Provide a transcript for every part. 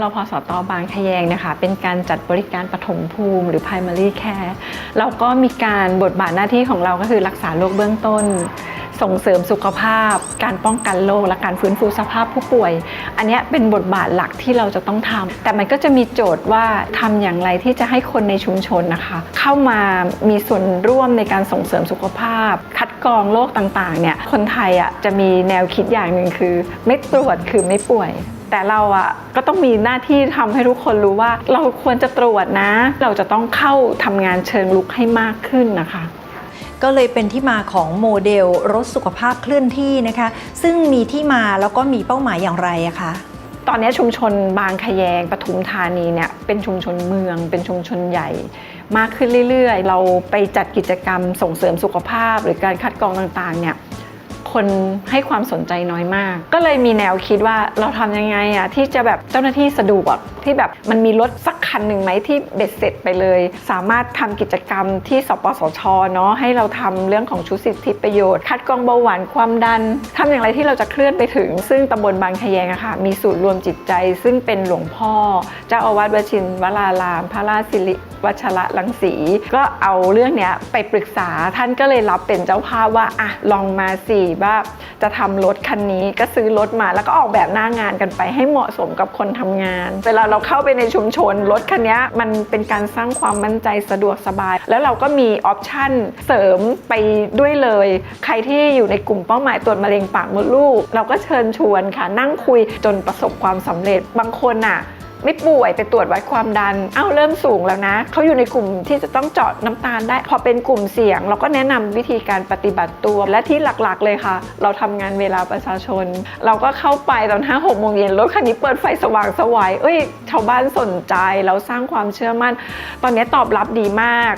เราพอสตบางขยงนะคะ เป็นการจัดบริการปฐมภูมิหรือ primary care เราก็มีการบทบาทหน้าที่ของเราก็คือรักษาโรคเบื้องต้น ส่งเสริมสุขภาพ การป้องกันโรคและการฟื้นฟูสภาพผู้ป่วย อันนี้เป็นบทบาทหลักที่เราจะต้องทำแต่มันก็จะมีโจทย์ว่าทำอย่างไรที่จะให้คนในชุมชนนะคะ เข้ามามีส่วนร่วมในการส่งเสริมสุขภาพ คัดกรองโรคต่างๆเนี่ยคนไทยอะจะมีแนวคิดอย่างหนึ่งคือ ไม่ตรวจคือไม่ป่วยแต่เราอะก็ต้องมีหน้าที่ทำให้ทุกคนรู้ว่า เราควรจะตรวจนะ เราจะต้องเข้าทำงานเชิงลุกให้มากขึ้นนะคะ ก็เลยเป็นที่มาของโมเดลรถสุขภาพเคลื่อนที่นะคะ ซึ่งมีที่มาแล้วก็มีเป้าหมายอย่างไรอะคะตอนนี้ชุมชนบางขยงปทุมธานีเนี่ยเป็นชุมชนเมือง เป็นชุมชนใหญ่ มากขึ้นเรื่อยๆ เราไปจัดกิจกรรมส่งเสริมสุขภาพ หรือการคัดกรองต่างๆเนี่ย คนให้ความสนใจน้อยมาก ก็เลยมีแนวคิดว่าเราทำยังไงอะที่จะแบบเจ้าหน้าที่สะดวกที่แบบมันมีรถสักคันหนึ่งไหมที่เบ็ดเสร็จไปเลย สามารถทำกิจกรรมที่สปสชเนาะให้เราทำเรื่องของชุดสิทธิประโยชน์ คัดกรองเบาหวานความดันทำอย่างไรที่เราจะเคลื่อนไปถึง ซึ่งตำบลบางขยงอะค่ะมีศูนย์รวมจิตใจ ซึ่งเป็นหลวงพ่อ เจ้าอาวาสวชินวราราม พระราชสิริวัชระลังสี ก็เอาเรื่องเนี้ยไปปรึกษาท่านก็เลยรับเป็นเจ้าภาพว่าอะลองมาสิว่าจะทำรถคันนี้ก็ซื้อรถมา แล้วก็ออกแบบหน้างานกันไป ให้เหมาะสมกับคนทำงาน เวลาเราเข้าไปในชุมชนรถคันนี้มันเป็นการสร้างความมั่นใจสะดวกสบาย แล้วเราก็มีออปชั่นเสริมไปด้วยเลย ใครที่อยู่ในกลุ่มเป้าหมายตรวจมะเร็งปากมดลูก เราก็เชิญชวนค่ะนั่งคุยจนประสบความสำเร็จบางคนอะ ไม่ป่วยไปตรวจวัดความดัน เอ้าเริ่มสูงแล้วนะ เขาอยู่ในกลุ่มที่จะต้องเจาะน้ำตาลได้ พอเป็นกลุ่มเสี่ยง เราก็แนะนำวิธีการปฏิบัติตัว และที่หลักๆเลยค่ะ เราทำงานเวลาประชาชน เราก็เข้าไปตอนห้าหกโมงเย็นรถคันนี้เปิดไฟสว่างสวยเอ้ย ชาวบ้านสนใจเราสร้างความเชื่อมั่น ตอนนี้ตอบรับดีมาก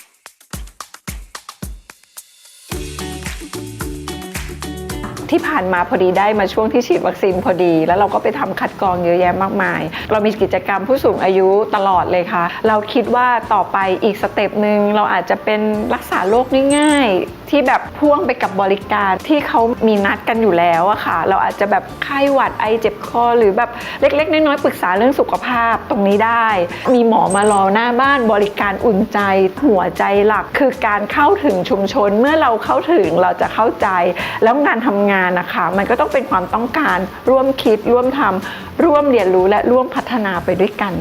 ที่ผ่านมาพอดีได้มาช่วงที่ฉีดวัคซีนพอดี แล้วเราก็ไปทำคัดกรองเยอะแยะมากมาย เรามีกิจกรรมผู้สูงอายุตลอดเลยค่ะ เราคิดว่าต่อไปอีกสเต็ปหนึ่งเราอาจจะเป็นรักษาโรคง่ายๆที่แบบพ่วงไปกับบริการที่เขามีนัดกันอยู่แล้วอะค่ะ เราอาจจะแบบไข้หวัดไอเจ็บคอหรือแบบเล็กๆ น้อยๆปรึกษาเรื่องสุขภาพตรงนี้ได้ มีหมอมารอหน้าบ้านบริการอุ่นใจ หัวใจหลักคือการเข้าถึงชุมชน เมื่อเราเข้าถึงเราจะเข้าใจ แล้วงานทำงานนะคะ มันก็ต้องเป็นความต้องการร่วมคิดร่วมทำร่วมเรียนรู้และร่วมพัฒนาไปด้วยกัน